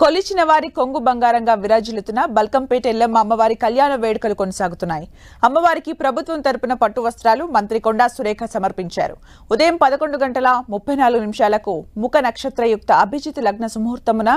కొలిచిన వారి కొంగు బంగారంగా విరాజిల్లుతున్న బల్కంపేట ఎల్లమ్మ అమ్మవారి కళ్యాణ వేడుకలు కొనసాగుతున్నాయి. అమ్మవారికి ప్రభుత్వం తరపున పట్టు వస్త్రాలు మంత్రి కొండా సురేఖ సమర్పించారు. ఉదయం పదకొండు గంటల ముప్పై నాలుగు నిమిషాలకు ముఖ నక్షత్రయుక్త అభిజిత్ లగ్న సుముహూర్తమున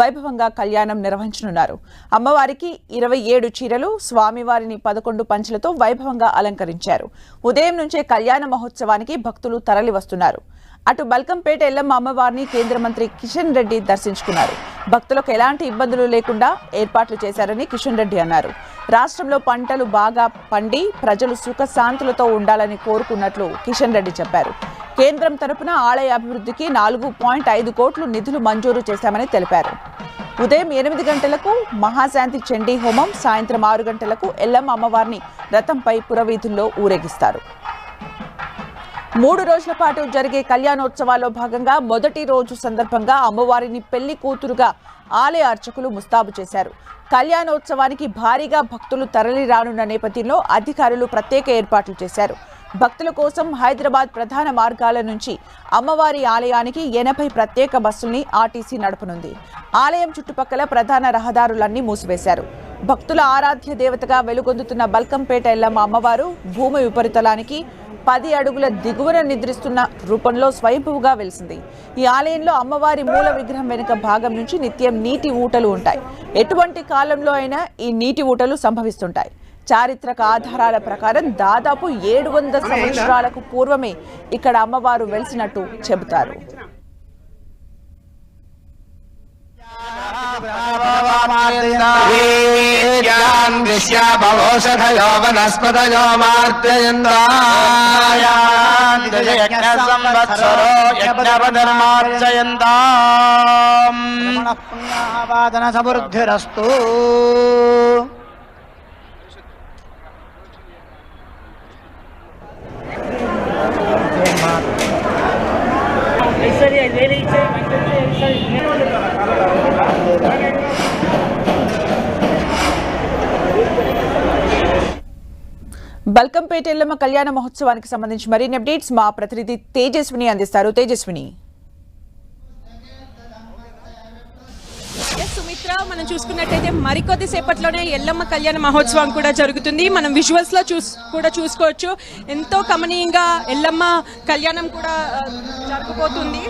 వైభవంగా కళ్యాణం నిర్వహించనున్నారు. అమ్మవారికి ఇరవై ఏడు చీరలు స్వామివారిని పదకొండు పంచులతో వైభవంగా అలంకరించారు. ఉదయం నుంచే కళ్యాణ మహోత్సవానికి భక్తులు తరలి వస్తున్నారు అటు బల్కంపేట ఎల్లమ్మ అమ్మవారిని కేంద్ర మంత్రి కిషన్ రెడ్డి దర్శించుకున్నారు. భక్తులకు ఎలాంటి ఇబ్బందులు లేకుండా ఏర్పాట్లు చేశారని కిషన్ రెడ్డి అన్నారు. రాష్ట్రంలో పంటలు బాగా పండి ప్రజలు సుఖశాంతులతో ఉండాలని కోరుకున్నట్లు కిషన్ రెడ్డి చెప్పారు. కేంద్రం తరపున ఆలయ అభివృద్ధికి నాలుగు పాయింట్ ఐదు కోట్లు నిధులు మంజూరు చేశామని తెలిపారు. ఉదయం ఎనిమిది గంటలకు మహాశాంతి చండీ హోమం సాయంత్రం ఆరు గంటలకు ఎల్లమ్మ అమ్మవారిని రథంపై పురవీధుల్లో ఊరేగిస్తారు. మూడు రోజుల పాటు జరిగే కళ్యాణోత్సవాల్లో భాగంగా మొదటి రోజు సందర్భంగా అమ్మవారిని పెళ్ళి కూతురుగా ఆలయ అర్చకులు ముస్తాబు చేశారు. కళ్యాణోత్సవానికి భారీగా భక్తులు తరలి రానున్న నేపథ్యంలో అధికారులు ప్రత్యేక ఏర్పాట్లు చేశారు. భక్తుల కోసం హైదరాబాద్ ప్రధాన మార్గాల నుంచి అమ్మవారి ఆలయానికి ఎనభై ప్రత్యేక బస్సుల్ని ఆర్టీసీ నడపనుంది. ఆలయం చుట్టుపక్కల ప్రధాన రహదారులన్నీ మూసివేశారు. భక్తుల ఆరాధ్య దేవతగా వెలుగొందుతున్న బల్కంపేట ఎల్లమ్మ అమ్మవారు భూమి ఉపరితలానికి పది అడుగుల దిగువన నిద్రిస్తున్న రూపంలో స్వయంభువుగా వెలిసింది. ఈ ఆలయంలో అమ్మవారి మూల విగ్రహం వెనుక భాగం నుంచి నిత్యం నీటి ఊటలు ఉంటాయి. ఎటువంటి కాలంలో అయినా ఈ నీటి ఊటలు సంభవిస్తుంటాయి. చారిత్రక ఆధారాల ప్రకారం దాదాపు ఏడు వందల సంవత్సరాలకు పూర్వమే ఇక్కడ అమ్మవారు వెలిసినట్టు చెబుతారు. వీర్యాన్ విశ్యాభవోషధయో వనస్పతయో మార్జయంతాయాన్యసంవత్సరో యజ్ఞపధర్మార్జయంతాం సమృద్ధిరస్తు బల్కంపేట ఎల్లమ్మ కళ్యాణ మహోత్సవానికి సంబంధించి మరిన్ని అప్డేట్స్ మా ప్రతినిధి తేజస్విని అందిస్తారు. తేజస్విని. సుమిత్ర మనం చూసుకున్నట్టయితే మరికొద్ది సేపట్లోనే ఎల్లమ్మ కళ్యాణ మహోత్సవం కూడా జరుగుతుంది. మనం విజువల్స్లో చూస్ కూడా చూసుకోవచ్చు. ఎంతో కమనీయంగా ఎల్లమ్మ కళ్యాణం కూడా జరగబోతుంది.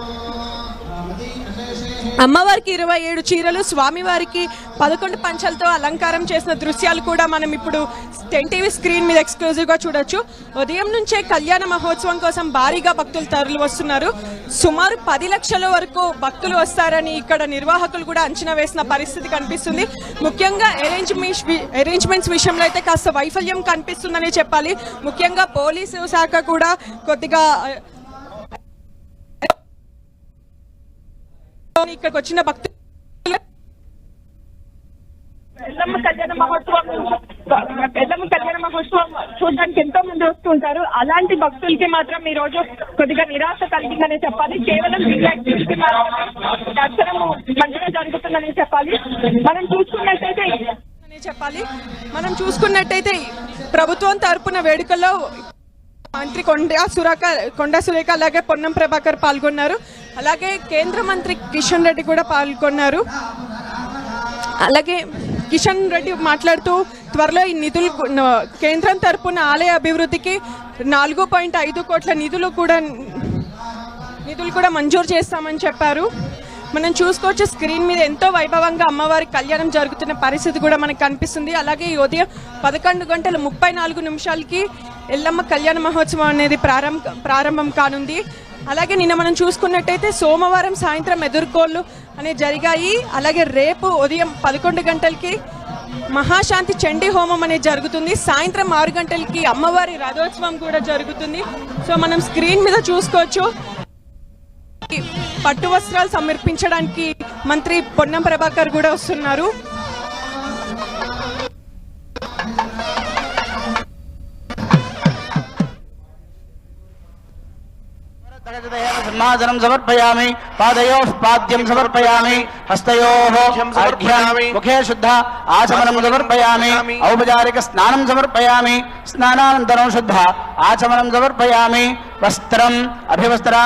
అమ్మవారికి ఇరవై ఏడు చీరలు స్వామివారికి పదకొండు పంచలతో అలంకారం చేసిన దృశ్యాలు కూడా మనం ఇప్పుడు టెన్ టీవీ స్క్రీన్ మీద ఎక్స్క్లూజివ్గా చూడొచ్చు. ఉదయం నుంచే కళ్యాణ మహోత్సవం కోసం భారీగా భక్తులు తరలి వస్తున్నారు. సుమారు పది లక్షల వరకు భక్తులు వస్తారని ఇక్కడ నిర్వాహకులు కూడా అంచనా వేసిన పరిస్థితి కనిపిస్తుంది. ముఖ్యంగా అరేంజ్మెంట్స్ అరేంజ్మెంట్స్ విషయంలో అయితే కాస్త వైఫల్యం కనిపిస్తుందని చెప్పాలి. ముఖ్యంగా పోలీసు శాఖ కూడా కొద్దిగా ఇక్కడికి వచ్చిన భక్తులు ఎల్లమ్మ కళ్యాణ మహోత్సవం ఎల్లమ్మ కళ్యాణ మహోత్సవం చూడడానికి ఎంతో మంది వస్తుంటారు. అలాంటి భక్తులకి మాత్రం ఈ రోజు కొద్దిగా నిరాశ కలిగిందనే చెప్పాలి. కేవలం మాత్రమే దర్శనము మంచిగా జరుగుతుందని చెప్పాలి. మనం చూసుకున్నట్టయితే చెప్పాలి. మనం చూసుకున్నట్టయితే ప్రభుత్వం తరపున వేడుకల్లో మంత్రి కొండా సురేఖ కొండా సురేఖ అలాగే పొన్నం ప్రభాకర్ పాల్గొన్నారు. అలాగే కేంద్ర మంత్రి కిషన్ రెడ్డి కూడా పాల్గొన్నారు. అలాగే కిషన్ రెడ్డి మాట్లాడుతూ త్వరలో ఈ నిధులు కేంద్రం తరపున ఆలయ అభివృద్ధికి నాలుగు పాయింట్ ఐదు కోట్ల నిధులు కూడా నిధులు కూడా మంజూరు చేస్తామని చెప్పారు. మనం చూసుకోవచ్చు స్క్రీన్ మీద ఎంతో వైభవంగా అమ్మవారి కళ్యాణం జరుగుతున్న పరిస్థితి కూడా మనకు కనిపిస్తుంది. అలాగే ఈ ఉదయం పదకొండు గంటల ముప్పై నాలుగు నిమిషాలకి ఎల్లమ్మ కళ్యాణ మహోత్సవం అనేది ప్రారంభ ప్రారంభం కానుంది. అలాగే నిన్న మనం చూసుకున్నట్టయితే సోమవారం సాయంత్రం ఎదుర్కోళ్ళు అనేవి జరిగాయి. అలాగే రేపు ఉదయం పదకొండు గంటలకి మహాశాంతి చండీ హోమం అనేది జరుగుతుంది. సాయంత్రం ఆరు గంటలకి అమ్మవారి రథోత్సవం కూడా జరుగుతుంది. సో మనం స్క్రీన్ మీద చూసుకోవచ్చు. పట్టు వస్త్రాలు సమర్పించడానికి మంత్రి పొన్నం ప్రభాకర్ కూడా వస్తున్నారు. ब्रह्मादनं समर्पयामि पादयोः पाद्यं समर्पयामि हस्तयोः अर्घ्यामि मुखे शुद्ध आचमनं समर्पयामि औपचारिक औपचारिकस्नानं समर्पयामि स्नानानन्तरं शुद्ध आचमनं समर्पयामि वस्त्रम् अभिवस्त्रा